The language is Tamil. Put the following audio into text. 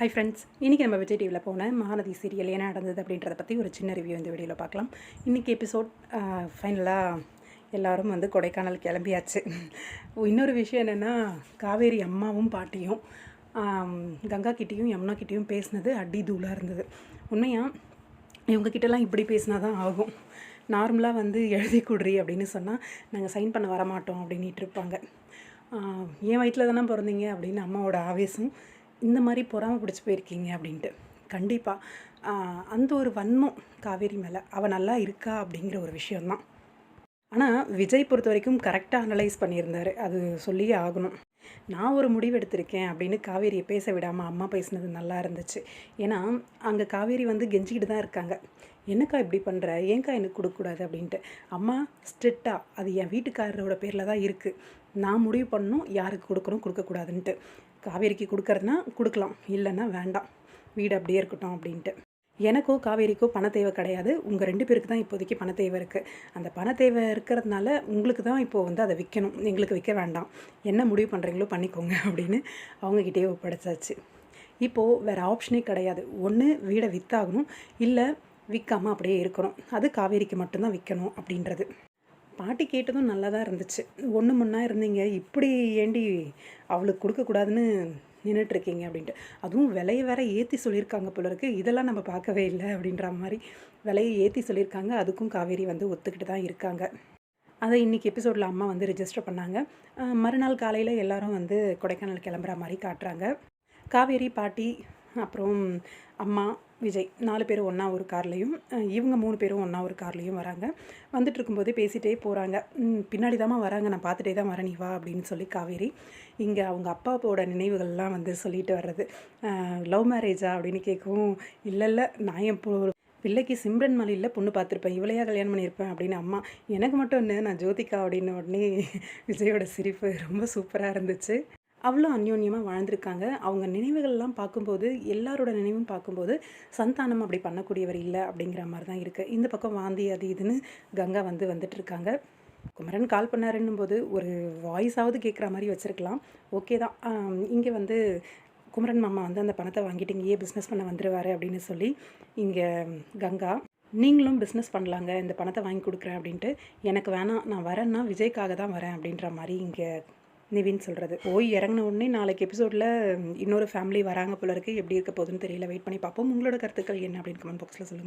ஹை ஃப்ரெண்ட்ஸ் இன்றைக்கி நம்ம விஜய் டிவியில் போன மகாநதி சீரியல் என்ன நடந்தது அப்படின்றத பற்றி ஒரு சின்ன ரிவ்யூ இந்த வீடியோவில் பார்க்கலாம். இன்றைக்கி எபிசோட் ஃபைனலாக எல்லாரும் வந்து கொடைக்கானல் கிளம்பியாச்சு. இன்னொரு விஷயம் என்னென்னா காவேரி அம்மாவும் பாட்டியும் கங்கா கிட்டேயும் யமுனா கிட்டேயும் பேசினது அடி தூளாக இருந்தது. உண்மையாக இவங்கக்கிட்டலாம் இப்படி பேசினா தான் ஆகும். நார்மலாக வந்து எழுதி கொடுறி அப்படின்னு சொன்னால் நாங்கள் சைன் பண்ண வரமாட்டோம் அப்படின்ட்டு இருப்பாங்க. என் வயிற்றில் தானே பிறந்தீங்க அப்படின்னு அம்மாவோட ஆவேசம். இந்த மாதிரி பொறாமல் பிடிச்சி போயிருக்கீங்க அப்படின்ட்டு. கண்டிப்பாக அந்த ஒரு வன்மம் காவேரி மேலே அவள் நல்லா இருக்கா அப்படிங்கிற ஒரு விஷயந்தான் ஆனால் விஜய் பொறுத்த வரைக்கும் கரெக்டாக அனலைஸ் பண்ணியிருந்தாரு. அது சொல்லியே ஆகணும். நான் ஒரு முடிவு எடுத்திருக்கேன் அப்படின்னு காவேரியை பேச விடாமல் அம்மா பேசினது நல்லா இருந்துச்சு. ஏன்னா அங்கே காவேரி வந்து கெஞ்சிக்கிட்டு தான் இருக்காங்க. என்னக்கா இப்படி பண்ணுற ஏன்க்கா எனக்கு கொடுக்கக்கூடாது? அப்படின்ட்டு. அம்மா ஸ்ட்ரிக்டாக அது என் வீட்டுக்காரரோட பேரில் தான் இருக்குது நான் முடிவு பண்ணணும் யாருக்கு கொடுக்கணும் கொடுக்கக்கூடாதுன்ட்டு. காவேரிக்கு கொடுக்கறதுனா கொடுக்கலாம் இல்லைன்னா வேண்டாம். வீடு அப்படியே இருக்கட்டும் அப்படின்ட்டு. எனக்கோ காவேரிக்கோ பண தேவை கிடையாது. உங்கள் ரெண்டு பேருக்கு தான் இப்போதைக்கு பண தேவை இருக்குது அந்த பண தேவை இருக்கிறதுனால உங்களுக்கு தான் இப்போது வந்து அதை விற்கணும் எங்களுக்கு விற்க வேண்டாம். என்ன முடிவு பண்ணுறீங்களோ பண்ணிக்கோங்க அப்படின்னு அவங்கக்கிட்டே ஒப்படைச்சாச்சு. இப்போது வேறு ஆப்ஷனே கிடையாது. ஒன்று வீடை விற்றாகணும் இல்லை விற்காமல் அப்படியே இருக்கணும். அது காவேரிக்கு மட்டும்தான் விற்கணும் அப்படின்றது. பாட்டி கேட்டதும் நல்லா தான் இருந்துச்சு. ஒன்று முன்னா இருந்தீங்க இப்படி ஏண்டி அவளுக்கு கொடுக்கக்கூடாதுன்னு நின்றுட்டுருக்கீங்க அப்படின்ட்டு. அதுவும் விலையை வேற ஏற்றி சொல்லியிருக்காங்க போல இருக்கு. இதெல்லாம் நம்ம பார்க்கவே இல்லை அப்படின்ற மாதிரி விலையை ஏற்றி சொல்லியிருக்காங்க. அதுக்கும் காவேரி வந்து ஒத்துக்கிட்டு தான் இருக்காங்க. அதை இன்றைக்கி எபிசோடில் அம்மா வந்து ரிஜிஸ்டர் பண்ணாங்க. மறுநாள் காலையில் எல்லாரும் வந்து கொடைக்கானல் கிளம்புற மாதிரி காட்டுறாங்க. காவேரி பாட்டி அப்புறம் அம்மா விஜய் நாலு பேரும் ஒன்றா ஒரு கார்லேயும் இவங்க மூணு பேரும் ஒன்றா ஒரு கார்லேயும் வராங்க. வந்துட்டு இருக்கும்போதே பேசிகிட்டே போகிறாங்க பின்னாடி தாம்மா வராங்க. நான் பார்த்துட்டே தான் வரேன். நீ வா அப்படின்னு சொல்லி காவேரி இங்கே அவங்க அப்பாவோட நினைவுகள்லாம் வந்து சொல்லிட்டு வர்றது. லவ் மேரேஜா? அப்படின்னு கேட்கவும் இல்லை இல்லை. நான் என் பொ- பிள்ளைக்கு சிம்ரன் மலையில் பொண்ணு பார்த்துருப்பேன். இவளையா கல்யாணம் பண்ணியிருப்பேன் அப்படின்னு அம்மா எனக்கு மட்டும் என்ன நான் ஜோதிகா அப்படின்னு உடனே விஜயோட சிரிப்பு ரொம்ப சூப்பராக இருந்துச்சு. அவ்வளோ அந்யோன்யமாக வாழ்ந்திருக்காங்க. அவங்க நினைவுகள்லாம் பார்க்கும்போது எல்லாரோட நினைவும் பார்க்கும்போது சந்தானம் அப்படி பண்ணக்கூடியவர் இல்லை அப்படிங்கிற மாதிரி தான் இருக்குது இந்த பக்கம் வாந்தி அது இதுன்னு கங்கா வந்து வந்துட்டு இருக்காங்க குமரன் கால் பண்ணாருன்னும் போது ஒரு வாய்ஸாவது கேட்குற மாதிரி வச்சுருக்கலாம். ஓகே தான். இங்கே வந்து குமரன் மாமா வந்து அந்த பணத்தை வாங்கிட்டு இங்கேயே பிஸ்னஸ் பண்ண வந்துடுவார் அப்படின்னு சொல்லி இங்கே கங்கா நீங்களும் பிஸ்னஸ் பண்ணலாங்க. இந்த பணத்தை வாங்கி கொடுக்குறேன் அப்படின்ட்டு எனக்கு வேணாம். நான் வரேன்னா விஜய்க்காக தான் வரேன் அப்படின்ற மாதிரி இங்கே நிவின் சொல்கிறது ஓய் இறங்கின உடனே நாளைக்கு எபிசோடில் இன்னொரு ஃபேமிலி வராங்க போல இருக்கு. எப்படி இருக்க போகுதுன்னு தெரியல. வெயிட் பண்ணி பார்ப்போம். உங்களோட கருத்துக்கள் என்ன அப்படின்னு கமெண்ட் பாக்ஸில் சொல்லுங்கள்